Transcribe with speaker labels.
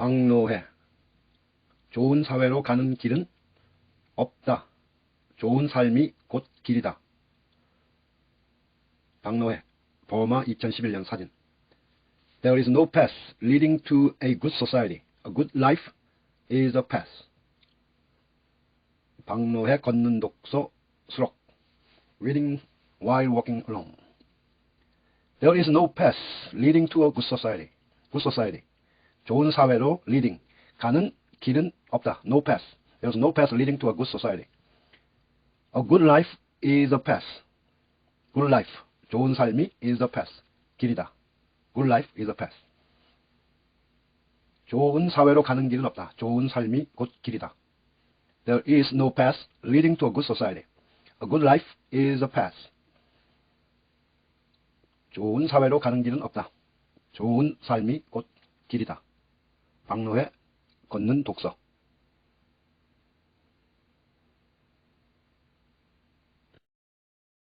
Speaker 1: 박노해. 좋은 사회로 가는 길은 없다. 좋은 삶이 곧 길이다. 박노해. 버마 2011년 사진. There is no path leading to a good society. A good life is a path. 박노해 걷는 독서 수록. Reading while walking along. There is no path leading to a good society. Good society. 좋은 사회로 leading. 가는 길은 없다. No path. There is no path leading to a good society. A good life is a path. Good life. 좋은 삶이 is a path. 길이다. Good life is a path. 좋은 사회로 가는 길은 없다. 좋은 삶이 곧 길이다. There is no path leading to a good society. A good life is a path. 좋은 사회로 가는 길은 없다. 좋은 삶이 곧 길이다. 박노해 걷는 독서.